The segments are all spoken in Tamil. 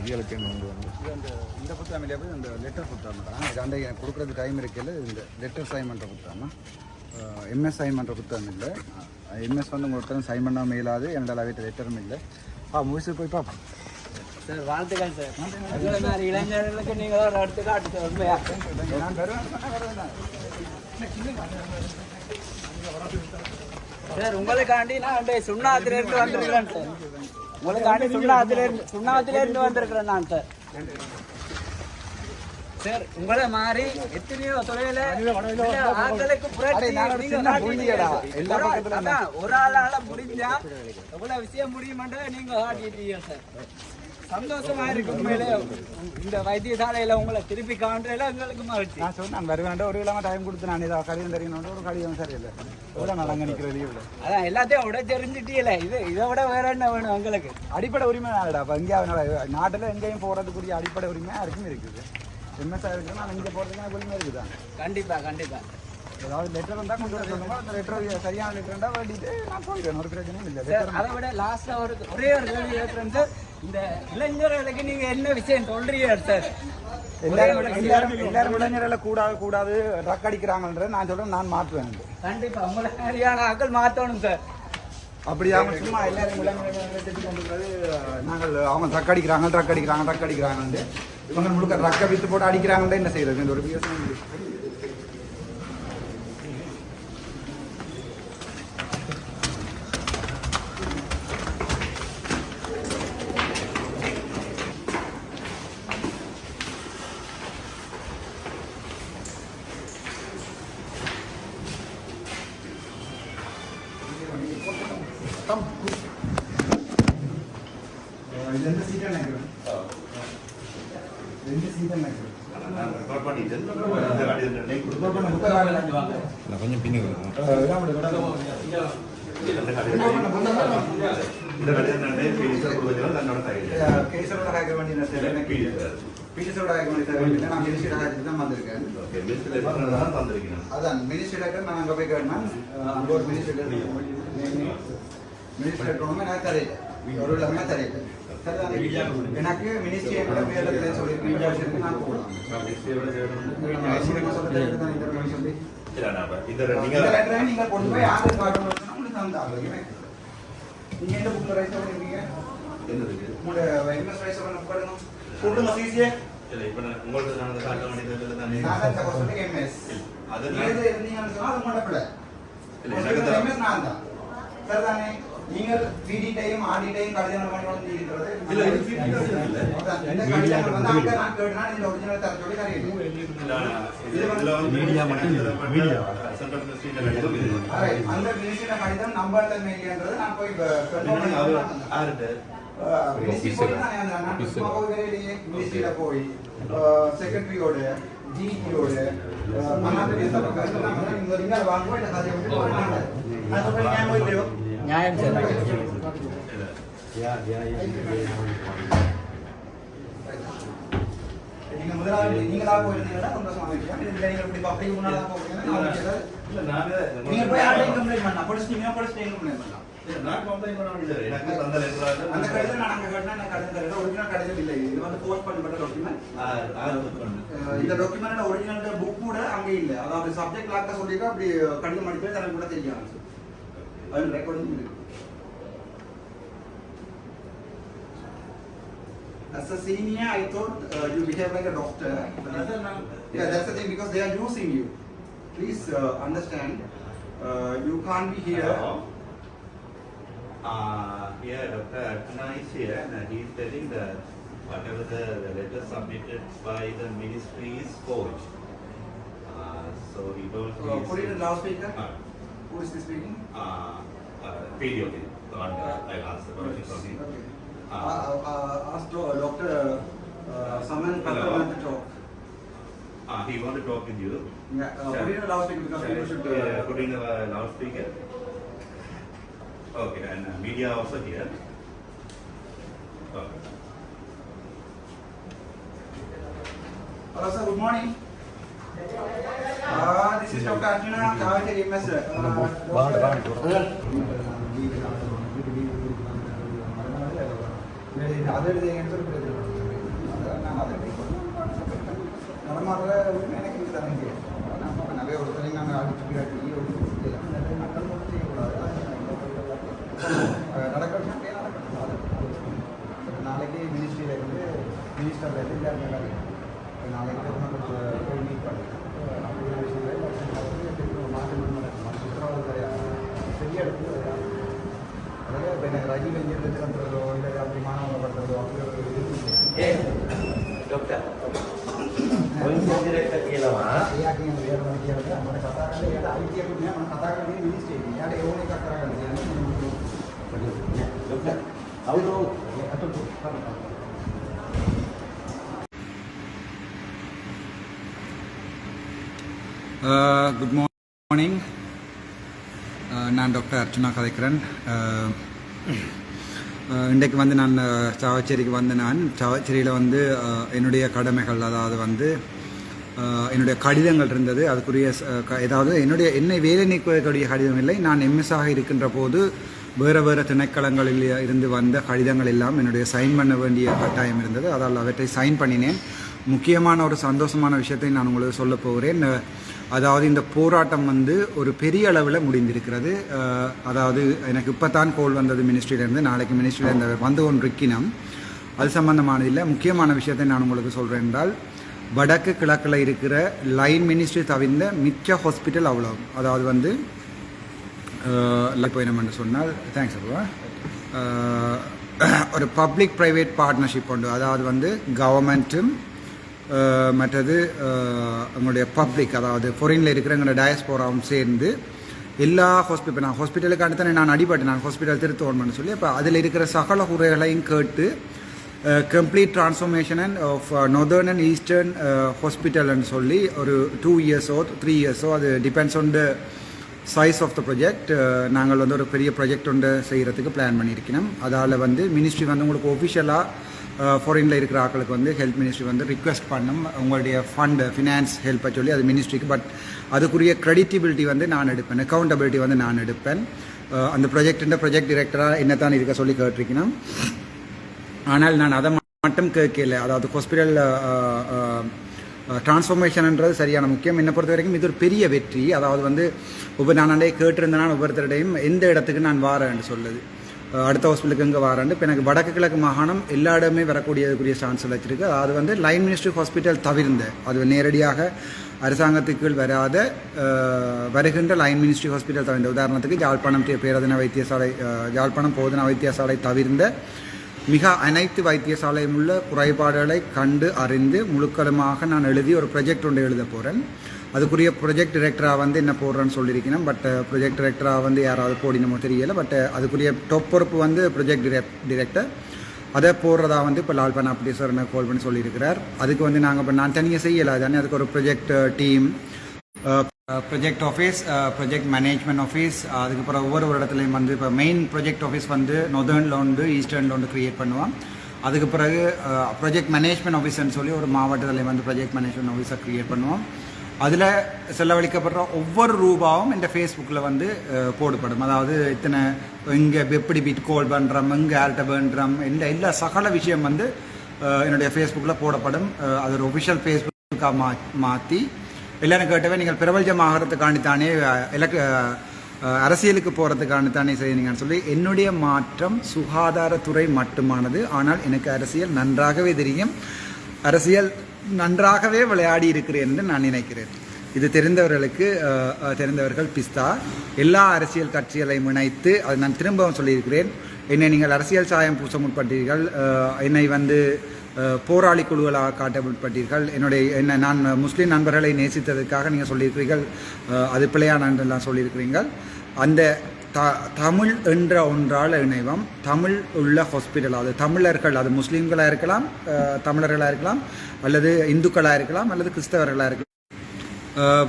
இதுகளுக்கு என்ன கொண்டு வந்து அந்த இந்த புத்தகம் இல்லையா போய் இந்த லெட்டர் இது அந்த எனக்கு கொடுக்குறது டைம் இருக்கல இந்த லெட்டர் சைன் பண்ணுற புத்தகம்? எம்எஸ் சைன் பண்ணுற புத்தகம் இல்லை. எம்எஸ் வந்து ஒருத்தரும் சைன் பண்ணாமல் இயலாது என்னோட வீட்டு லெட்டரும் இல்லை. ஆ முடிச்சு போய் பார்ப்போம் சார் வாழ்த்துக்கள் சார். உங்களை மாதிரி இளைஞர்களுக்கு நீங்கள் ஒரு எடுத்துக்காட்டு சார் உண்மையா? நான் வருவேன் சொன்னா வருவேன் சார் உங்களுக்காண்டி நான் வந்து சுண்ணாத்துல இருந்து வந்திருக்கிறேன் சார். உங்களுக்காண்டி சுண்ணாத்துல இருந்து சுண்ணாத்துல இருந்து வந்திருக்கிறேன் நான் சார் சார் உங்களை மாதிரி எத்தனையோ துறையில ஆட்களுக்கு புரட்சி ஒரு ஆளால முடிஞ்சா எவ்வளவு விஷயம் முடியுமென்றதை நீங்க காட்டிட்டீங்க சார் சந்தோஷமா இருக்கு. உண்மையிலே இந்த வைத்தியசாலையில உங்களை திருப்பி காண்றதுல எங்களுக்கு மகிழ்ச்சி. நான் சொன்னேன் வருவேன் ஒரு இல்லாமல் டைம் கொடுத்து நான் இதை கடிதம் தெரியணும் ஒரு கடிதம் சரியில்லை. எவ்வளோ நடங்க நிற்கிற லீவில் அதான் எல்லாத்தையும் உடைச்செறிஞ்சிட்டீல இது இதை விட வேற என்ன வேணும் உங்களுக்கு அடிப்படை உரிமை நாடா இப்போ இங்கே நாட்டில் எங்கேயும் போகிறதுக்குரிய அடிப்படை உரிமை யாருக்கும் இருக்குது. எம்எஸ்ஆர் இருக்குன்னா நான் இங்கே போகிறதுக்கு எனக்கு உரிமை இருக்குதான் கண்டிப்பா கண்டிப்பா. ஏதாவது லெட்டர் வந்தால் கொண்டு வர சொல்லுங்க அந்த லெட்டர் சரியான லெட்டர் இருந்தால் வேண்டிட்டு நான் போயிடுவேன். ஒரு பிரச்சனையும் இல்லை. லெட்டர் அதை விட லாஸ்டா ஒரு ஒரே ஒரு கேள்வி சார் இந்த இளைஞர்களுக்கு நீங்க என்ன விஷயம் சொல்றீங்க சார் எல்லாரும் எல்லாரும் எல்லாரும் இளைஞர்களை கூடாது கூடாது ட்ரக் அடிக்கிறாங்கன்றது நான் சொல்கிறேன் நான் மாற்றுவேன். கண்டிப்பா உங்களை மாதிரியான ஆக்கள் சார் அப்படி அவங்க சும்மா எல்லாரும் இளைஞர்களை நாங்கள் அவங்க ட்ரக் அடிக்கிறாங்க ட்ரக் அடிக்கிறாங்க ட்ரக் அடிக்கிறாங்கன்ட்டு இவங்க முழுக்க ட்ரக்கை வித்து போட்டு அடிக்கிறாங்கன்ட்டு என்ன செய்யறது? ஒரு பிஎஸ்என் ரெண்டு சீட்டாக நினைக்கிறேன் நான் கொஞ்சம் பின்னுக்கு வரணும் கேசரோட ஹேக்கர் வண்டி நான் தேவை எனக்கு பீடிஸோட ஹேக்கர் வண்டி தேவை நான் மினிஸ்டர் ஹேக்கர் தான் வந்திருக்கேன் அதான் மினிஸ்டர் ஹேக்கர் நான் அங்கே போய் கேட்டேன் அங்கே ஒரு மினிஸ்டர் மினிஸ்டர் ஹேக்கர் எனக்கு தெரியல ஒரு தெரியல சரிதான். எனக்கு மினிஸ்ட்ரி என்னோட பேரில் சொல்லி. நான் போகலாம் நீங்க கொண்டு போய் ஆதார் கார்டு உங்களுக்கு தந்தாங்க. நீங்க எந்த புக்ல ரைஸ் பண்ணிருக்கீங்க? உங்களோட எம்எஸ் ரைஸ் பண்ண பாருங்க கூட்டுங்க சிசிஏ நான் தான்? சொல்லுங்க எம்எஸ் அது நீங்க எது இருந்தீங்கன்னு சொன்னா அது உங்களோட பிள்ளை இல்ல, எனக்கு தான். எம்எஸ் நான் தான். சரிதானே? நீங்கள் பிடிட்டையும் ஆடிட்டையும் கடிதம் பண்ணி வந்து இருக்கிறது இந்த கடிதங்கள் வந்து அங்க நான் கேட்டேன்னா இந்த ஒரிஜினல் தர சொல்லி தரீங்க மீடியா மட்டும் மீடியா. அந்த மினிஸ்ட்ரியில கடிதம் நம்பர் தன்மை இல்லைன்றது நான் போய் போய் செக்ரட்டரியோட வாங்குவோம். இந்த கதையை நான் நியாயம் நீங்க போயிருந்தீங்கன்னா இல்ல நீங்க இப்படி நான் ஏதாவது- நீங்க போய் யார்ட்டையும் கம்ப்ளைண்ட் பண்ணலாம். படிச்சிட்டீங்கன்னா படிச்சிட்டு கம்ப்ளைண்ட் பண்ணலாம். அந்த கடிதம் நான் அங்க கேட்டா நான் தரேன் ஒரிஜினல் கடிதம் இல்லை. இது வந்து போஸ்ட் பண்ணப்பட்ட டாக்குமெண்ட் இந்த டாக்குமெண்ட் ஒரிஜினல் புக் கூட அங்கே இல்லை. அதாவது சப்ஜெக்ட் லாக்க சொல்லியிருக்கா அப்படி கடிதம் அடிப்பே தனக்கு கூட தெரியும் As a senior, I thought uh, you behave like a doctor. yeah, that's the thing because they are using you. Please uh, understand, uh, you can't be here. Uh, here, Dr. Archana is here and uh, he is telling that whatever the letter submitted by the ministry is forged. Uh, so he don't. Uh, put it in loudspeaker. Uh, who is this speaking? uh, uh, it. Uh, I'll ask the question from him. Okay. Uh, Uh, uh, ask do- Doctor uh, Saman. Patran to talk. Uh, he want to talk with you. Yeah, uh, put in loudspeaker because people should. Uh, put in a loudspeaker. Okay, and uh, media also here. Okay. Hello, sir. Good morning. Uh, this is Dr. Arjuna Kavate MS. அதர் நடமாடுற எனக்கு தரங்க நம்ம நிறைய ஒருத்தரையும் நாங்கள் அடிச்சு பிடிச்சி நடக்கணும் நாளைக்கு மினிஸ்ட்ரியிலேருந்து மினிஸ்டர்லேருந்து எல்லாருமே நாளைக்கு நம்ம போய் மீட் பண்ணலாம் அப்படிங்கிற விஷயங்கள் மாற்றம் சித்திரவாதம் பெரிய இடத்துல அதாவது இப்போ எனக்கு ரஜி வெஞ்சர் பண்ணுறதோ இல்லை அப்படி மாணவங்க பண்ணுறதோ அப்படி ஒரு இது டாக்டர் మన కథాకారులు ఏదో Uh, குட் மார்னிங் uh, நான் டாக்டர் அர்ச்சனா கதைக்கிறேன் uh, இன்றைக்கு வந்து நான் சாவச்சேரிக்கு வந்து நான். சாவச்சேரியில் வந்து என்னுடைய கடமைகள் அதாவது வந்து என்னுடைய கடிதங்கள் இருந்தது. அதுக்குரிய க- ஏதாவது என்னுடைய என்னை வேலை நீக்குவதற்குரிய கடிதம் இல்லை. நான் எம்எஸ் ஆக இருக்கின்ற போது வேறு வேறு திணைக்களங்களில் இருந்து வந்த கடிதங்கள் எல்லாம் என்னுடைய சைன் பண்ண வேண்டிய கட்டாயம் இருந்தது. அதால் அவற்றை சைன் பண்ணினேன். முக்கியமான ஒரு சந்தோஷமான விஷயத்தை நான் உங்களுக்கு சொல்ல போகிறேன். அதாவது இந்த போராட்டம் வந்து ஒரு பெரிய அளவில் முடிந்திருக்கிறது. அதாவது எனக்கு இப்போ தான் கோல் வந்தது மினிஸ்ட்ரியிலேருந்து நாளைக்கு மினிஸ்ட்ரியிலேருந்து வந்து கொண்டிருக்கினோம் அது சம்பந்தமானது இல்லை. முக்கியமான விஷயத்தை நான் உங்களுக்கு சொல்கிறேன் என்றால் வடக்கு கிழக்கில் இருக்கிற லைன் மினிஸ்ட்ரி தவிர்ந்த மிக்க ஹாஸ்பிட்டல் அவ்வளோ அதாவது வந்து இப்போ என்னமென்று சொன்னால் தேங்க்ஸ் அப்பா ஒரு பப்ளிக் ப்ரைவேட் பார்ட்னர்ஷிப் உண்டு. அதாவது வந்து கவர்மெண்ட்டும் மற்றது அஹ், எங்களுடைய பப்ளிக் அதாவது ஃபொரினில் இருக்கிற எங்களோட டயஸ்போராவும் சேர்ந்து எல்லா ஹாஸ்பிட்டல் நான் ஹாஸ்பிட்டலுக்கு நான் அடிபட்டு நான் ஹாஸ்பிட்டல் திருத்துவோம்னு சொல்லி இப்போ அதில் இருக்கிற சகல குறைகளையும் கேட்டு complete transformation and of northern and eastern ஹாஸ்பிட்டல்னு சொல்லி ஒரு டூ இயர்ஸோ த்ரீ இயர்ஸோ அது depends on the size of the project நாங்கள் வந்து ஒரு பெரிய ப்ராஜெக்ட் ஒன்று செய்கிறதுக்கு பிளான் பண்ணியிருக்கணும் அதால் வந்து மினிஸ்ட்ரி வந்து உங்களுக்கு ஒஃபிஷியலாக ஃபாரினில் இருக்கிற ஆக்களுக்கு வந்து ஹெல்த் மினிஸ்ட்ரி வந்து ரிக்வெஸ்ட் பண்ணும். உங்களுடைய ஃபண்ட் ஃபினான்ஸ் ஹெல்ப்பை சொல்லி அது மினிஸ்ட்ரிக்கு பட் அதுக்குரிய க்ரெடிட்டிபிலிட்டி வந்து நான் எடுப்பேன். அக்கௌண்டபிலிட்டி வந்து நான் எடுப்பேன். அந்த ப்ராஜெக்டின் ப்ராஜெக்ட் டிரெக்டராக என்ன தான் இருக்க சொல்லி கேட்டிருக்கணும் ஆனால் நான் அதை மட்டும் கேட்கல. அதாவது ஹாஸ்பிட்டல் டிரான்ஸ்ஃபர்மேஷன்ன்றது சரியான முக்கியம். என்னை பொறுத்த வரைக்கும் இது ஒரு பெரிய வெற்றி. அதாவது வந்து ஒவ்வொரு நான் கேட்டிருந்தேன்னா கேட்டிருந்தேன் ஒவ்வொருத்தருடையும் எந்த இடத்துக்கு நான் வாரேன்னு சொல்லுது. அடுத்த ஹாஸ்பிட்டலுக்கு இங்கே வரேன் இப்போ எனக்கு வடக்கு கிழக்கு மாகாணம் எல்லா இடமே வரக்கூடியதுக்குரிய சான்ஸ் வச்சிருக்கு அது வந்து லைன் மினிஸ்ட்ரி ஹாஸ்பிட்டல் தவிர்ந்த அது நேரடியாக அரசாங்கத்துக்கு வராத வருகின்ற லைன் மினிஸ்ட்ரி ஹாஸ்பிட்டல் தவிர்ந்த. உதாரணத்துக்கு யாழ்ப்பாணம் பேரதின வைத்தியசாலை ஜாழ்ப்பாணம் யாழ்ப்பாணம் போதனா வைத்தியசாலை தவிர்ந்த மிக அனைத்து வைத்தியசாலையும் உள்ள குறைபாடுகளை கண்டு அறிந்து முழுக்கலுமாக நான் எழுதி ஒரு ப்ரொஜெக்ட் ஒன்று எழுத போகிறேன் அதுக்குரிய ப்ரொஜெக்ட் டிரெக்டராக வந்து என்ன போடுறேன்னு சொல்லியிருக்கேன் பட் ப்ரொஜெக்ட் டிரெக்டராக வந்து யாராவது போடினமோ தெரியலை. பட் uh, அதுக்குரிய டொப் பொறுப்பு வந்து ப்ரொஜெக்ட் டிரெக்டர் அதை போடுறதா வந்து இப்போ லால் பண்ண அப்படி சார் கால் பண்ணி சொல்லியிருக்கிறார். அதுக்கு வந்து நாங்கள் இப்போ நான் தனியாக செய்யலை. தானே அதுக்கு ஒரு project team project office project management office அதுக்கப்புறம் ஒவ்வொரு ஒரு இடத்துலையும் வந்து இப்போ மெயின் ப்ரொஜெக்ட் ஆஃபீஸ் வந்து நொதர்னில் உண்டு ஈஸ்டர்னில் உண்டு க்ரியேட் பண்ணுவான் அதுக்கு பிறகு ப்ரொஜெக்ட் மேனேஜ்மெண்ட் ஆஃபீஸ்ன்னு சொல்லி ஒரு மாவட்டத்தில் வந்து ப்ரொஜெக்ட் மேனேஜ்மெண்ட் ஆஃபீஸை க்ரியேட் பண்ணுவோம். அதில் செலவழிக்கப்படுற ஒவ்வொரு ரூபாவும் இந்த ஃபேஸ்புக்கில் வந்து போடுபடும். போடப்படும் அதாவது இத்தனை இங்கே எப்படி பிட் கோல் பண்ணுறோம் இங்கே ஆல்ட்ட பண்ணுறோம் இந்த எல்லா சகல விஷயம் வந்து என்னுடைய ஃபேஸ்புக்கில் போடப்படும். அது ஒரு ஒஃபிஷியல் ஃபேஸ்புக்காக மா மாற்றி எல்லாரும் கேட்டவே நீங்கள் பிரபஞ்சம் தானே எலக் அரசியலுக்கு போகிறதுக்காண்டி தானே சொல்லி என்னுடைய மாற்றம் சுகாதாரத்துறை மட்டுமானது. ஆனால் எனக்கு அரசியல் நன்றாகவே தெரியும். அரசியல் நன்றாகவே விளையாடி இருக்கிறேன் என்று நான் நினைக்கிறேன். இது தெரிந்தவர்களுக்கு தெரிந்தவர்கள் பிஸ்தா. எல்லா அரசியல் கட்சிகளையும் இணைத்து அது நான் திரும்பவும் சொல்லியிருக்கிறேன். என்னை நீங்கள் அரசியல் சாயம் பூச முற்பட்டீர்கள். என்னை வந்து போராளி குழுக்களாக காட்ட முற்பட்டீர்கள். என்னுடைய என்ன நான் முஸ்லீம் நண்பர்களை நேசித்ததற்காக நீங்கள் சொல்லியிருக்கிறீர்கள். அது பிள்ளையான என்றெல்லாம் சொல்லியிருக்கிறீர்கள். அந்த த தமிழ் என்ற ஒன்றால் இணைவம். தமிழ் உள்ள ஹாஸ்பிட்டல் அது தமிழர்கள் அது முஸ்லீம்களாக இருக்கலாம் தமிழர்களாக இருக்கலாம் அல்லது இந்துக்களாக இருக்கலாம் அல்லது கிறிஸ்தவர்களாக இருக்கலாம்.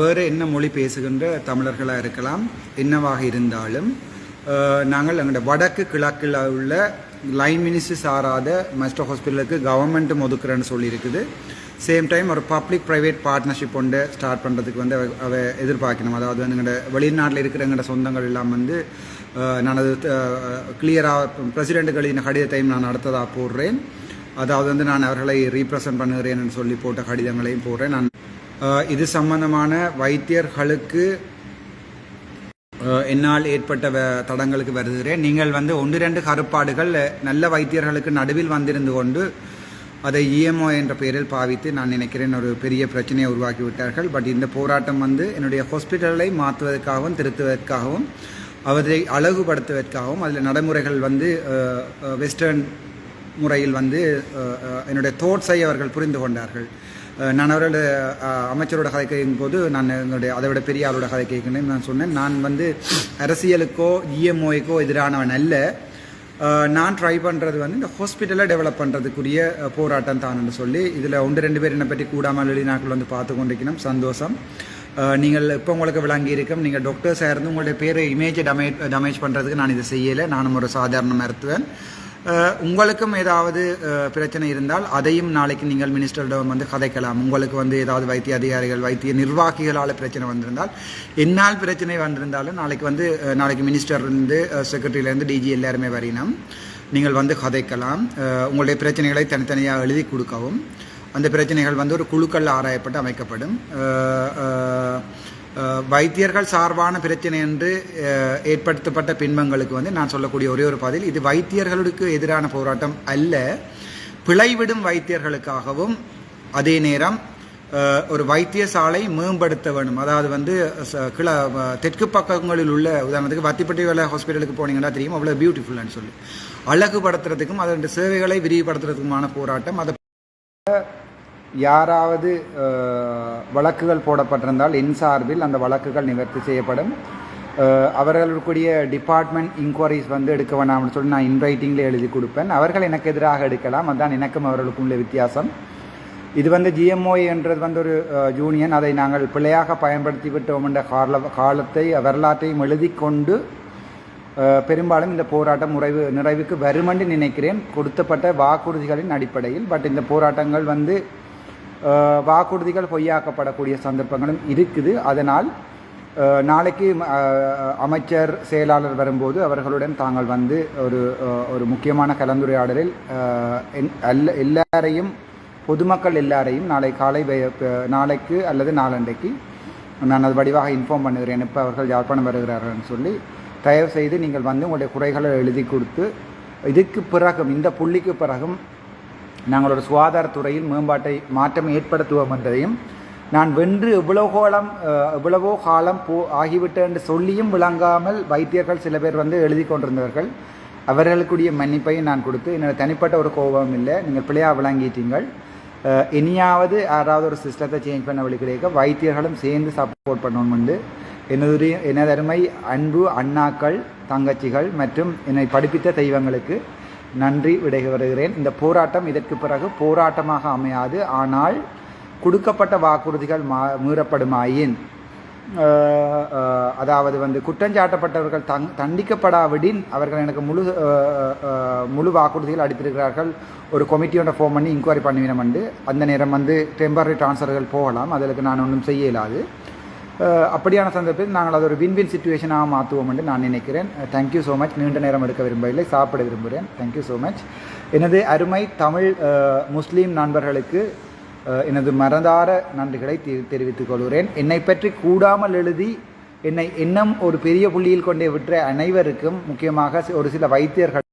வேறு என்ன மொழி பேசுகின்ற தமிழர்களாக இருக்கலாம் என்னவாக இருந்தாலும் நாங்கள் எங்களோட வடக்கு கிழக்கில் உள்ள லைன் மினிஸ்டர் சாராத மஸ்டர் ஹாஸ்பிட்டலுக்கு கவர்மெண்ட்டும் ஒதுக்குறேன்னு சொல்லியிருக்குது. சேம் டைம் ஒரு பப்ளிக் ப்ரைவேட் பார்ட்னர்ஷிப் ஒன்று ஸ்டார்ட் பண்ணுறதுக்கு வந்து அவ- எதிர்பார்க்கணும். அதாவது வந்து எங்களோட வெளிநாட்டில் இருக்கிற எங்களோட சொந்தங்கள் எல்லாம் வந்து நான் அது கிளியராக பிரசிடெண்ட்டுகளின் கடிதத்தையும் நான் அடுத்ததாக போடுறேன். அதாவது வந்து நான் அவர்களை ரீப்ரசன்ட் பண்ணுகிறேன்னு சொல்லி போட்ட கடிதங்களையும் போடுறேன். நான் இது சம்பந்தமான வைத்தியர்களுக்கு என்னால் ஏற்பட்ட தடங்களுக்கு வருகிறேன். நீங்கள் வந்து ஒன்று ரெண்டு கருப்பாடுகள் நல்ல வைத்தியர்களுக்கு நடுவில் வந்திருந்து கொண்டு அதை இஎம்ஓ என்ற பெயரில் பாவித்து நான் நினைக்கிறேன் ஒரு பெரிய பிரச்சனையை உருவாக்கி விட்டார்கள். பட் இந்த போராட்டம் வந்து என்னுடைய ஹாஸ்பிட்டலை மாற்றுவதற்காகவும் திருத்துவதற்காகவும் அவரை அழகுபடுத்துவதற்காகவும் அதில் நடைமுறைகள் வந்து வெஸ்டர்ன் முறையில் வந்து என்னுடைய தோட்ஸை அவர்கள் புரிந்து கொண்டார்கள். நான் அவரோட அமைச்சரோட கதை கேட்கும் போது நான் என்னுடைய அதை விட பெரிய ஆளோட கதை கேட்கணும்னு நான் சொன்னேன். நான் வந்து அரசியலுக்கோ இஎம்ஓய்க்கோ எதிரானவன் அல்ல. நான் ட்ரை பண்ணுறது வந்து இந்த ஹாஸ்பிட்டலை டெவலப் பண்ணுறதுக்குரிய போராட்டம் தான் சொல்லி இதில் ஒன்று ரெண்டு பேர் என்னை பற்றி கூடாமல் வெளிநாட்டில் வந்து பார்த்து கொண்டிருக்கணும். சந்தோஷம். நீங்கள் இப்போ உங்களுக்கு விளங்கி இருக்கும் நீங்கள் டாக்டர்ஸாக இருந்து உங்களுடைய பேர் இமேஜை டமேஜ் டமேஜ் பண்ணுறதுக்கு நான் இதை செய்யலை. நானும் ஒரு சாதாரண மருத்துவன். உங்களுக்கும் ஏதாவது பிரச்சனை இருந்தால் அதையும் நாளைக்கு நீங்கள் மினிஸ்டரிடம் வந்து கதைக்கலாம். உங்களுக்கு வந்து ஏதாவது வைத்திய அதிகாரிகள் வைத்திய நிர்வாகிகளால் பிரச்சனை வந்திருந்தால் என்னால் பிரச்சனை வந்திருந்தாலும் நாளைக்கு வந்து நாளைக்கு மினிஸ்டர்லேருந்து செக்ரட்டரியிலேருந்து டிஜி எல்லாருமே வரையினோம் நீங்கள் வந்து கதைக்கலாம். உங்களுடைய பிரச்சனைகளை தனித்தனியாக எழுதி கொடுக்கவும். அந்த பிரச்சனைகள் வந்து ஒரு குழுக்கள் ஆராயப்பட்டு அமைக்கப்படும். வைத்தியர்கள் சார்பான பிரச்சனை என்று ஏற்படுத்தப்பட்ட பின்பங்களுக்கு வந்து நான் சொல்லக்கூடிய ஒரே ஒரு பதில் இது வைத்தியர்களுக்கு எதிரான போராட்டம் அல்ல. பிழைவிடும் வைத்தியர்களுக்காகவும் அதே நேரம் ஒரு வைத்தியசாலை மேம்படுத்த வேணும் அதாவது வந்து ச- தெற்கு பக்கங்களில் உள்ள உதாரணத்துக்கு வத்திப்பட்டி வேலை ஹாஸ்பிட்டலுக்கு போனீங்கன்னா தெரியும் அவ்வளோ பியூட்டிஃபுல்னு சொல்லி. அழகுபடுத்துறதுக்கும் அதனுடைய சேவைகளை விரிவுபடுத்துறதுக்குமான போராட்டம் அதை யாராவது வழக்குகள் போடப்பட்டிருந்தால் என் சார்பில் அந்த வழக்குகள் நிவர்த்தி செய்யப்படும். அவர்களுக்குரிய டிபார்ட்மெண்ட் இன்கொயரிஸ் வந்து எடுக்க வேணாம்னு சொல்லி நான் இன்ரைட்டிங்கில் எழுதி கொடுப்பேன். அவர்கள் எனக்கு எதிராக எடுக்கலாம். அதான் எனக்கும் அவர்களுக்கும் உள்ள வித்தியாசம். இது வந்து ஜிஎம்ஓ என்றது வந்து ஒரு யூனியன் அதை நாங்கள் பிழையாக பயன்படுத்தி விட்டோம் என்ற கால காலத்தை வரலாற்றையும் எழுதி கொண்டு பெரும்பாலும் இந்த போராட்டம் நிறைவு நிறைவுக்கு வருமென்று நினைக்கிறேன். கொடுத்தப்பட்ட வாக்குறுதிகளின் அடிப்படையில். பட் இந்த போராட்டங்கள் வந்து வாக்குறுதிகள் பொய்யாக்கப்படக்கூடிய சந்தர்ப்பங்களும் இருக்குது. அதனால் நாளைக்கு அமைச்சர் செயலாளர் வரும்போது அவர்களுடன் தாங்கள் வந்து ஒரு ஒரு முக்கியமான கலந்துரையாடலில் என்- அல்ல எல்லாரையும் பொதுமக்கள் எல்லாரையும் நாளை காலை நாளைக்கு அல்லது நாளண்டைக்கு நான் அது வடிவாக இன்ஃபார்ம் பண்ணுகிறேன். இப்போ அவர்கள் யாழ்ப்பாணம் வருகிறார்கள்னு சொல்லி தயவு செய்து நீங்கள் வந்து உங்களுடைய குறைகளை எழுதி கொடுத்து இதுக்கு பிறகும் இந்த புள்ளிக்கு பிறகும் நாங்களோட சுகாதாரத்துறையில் மேம்பாட்டை மாற்றம் ஏற்படுத்துவோம் என்பதையும் நான் வென்று இவ்வளவு காலம் எவ்வளவோ இவ்வளவோ காலம் போ ஆகிவிட்டேன் என்று சொல்லியும் விளங்காமல் வைத்தியர்கள் சில பேர் வந்து எழுதி கொண்டிருந்தவர்கள். அவர்களுக்குரிய மன்னிப்பையும் நான் கொடுத்து என்னோட தனிப்பட்ட ஒரு கோபம் இல்லை. நீங்கள் பிள்ளையாக விளங்கிட்டீங்கள் இனியாவது யாராவது ஒரு சிஸ்டத்தை சேஞ்ச் பண்ண வழி கிடைக்க வைத்தியர்களும் சேர்ந்து சப்போர்ட் பண்ணணும்னு எனதுடைய எனது அருமை அன்பு அண்ணாக்கள் தங்கச்சிகள் மற்றும் என்னை படிப்பித்த தெய்வங்களுக்கு நன்றி விடைபெறுகிறேன் இந்த போராட்டம் இதற்கு பிறகு போராட்டமாக அமையாது. ஆனால் கொடுக்கப்பட்ட வாக்குறுதிகள் மா மீறப்படுமாயின் அதாவது வந்து குற்றஞ்சாட்டப்பட்டவர்கள் தங் தண்டிக்கப்படாவிடின் அவர்கள் எனக்கு முழு முழு வாக்குறுதிகள் அளித்திருக்கிறார்கள். ஒரு கமிட்டியோட ஃபோம் பண்ணி இன்கொயரி பண்ணுவினம் வந்து. அந்த நேரம் வந்து டெம்பரரி ட்ரான்ஸ்ஃபர்கள் போகலாம். அதற்கு நான் ஒன்றும் செய்ய இயலாது. அப்படியான சந்தர்ப்பத்தில் நாங்கள் அது ஒரு வின் வின் சுச்சுவேஷனாக மாற்றுவோம் என்று நான் நினைக்கிறேன். தேங்க்யூ ஸோ மச் நீண்ட நேரம் எடுக்க விரும்பவில்லை. சாப்பிட விரும்புகிறேன். தேங்க்யூ ஸோ மச் எனது அருமை தமிழ் முஸ்லீம் நண்பர்களுக்கு எனது மறந்தார நன்றிகளை தெரிவித்துக் கொள்கிறேன். என்னை பற்றி கூடாமல் எழுதி என்னை இன்னும் ஒரு பெரிய புள்ளியில் கொண்டே விற்ற அனைவருக்கும் முக்கியமாக ஒரு சில வைத்தியர்கள்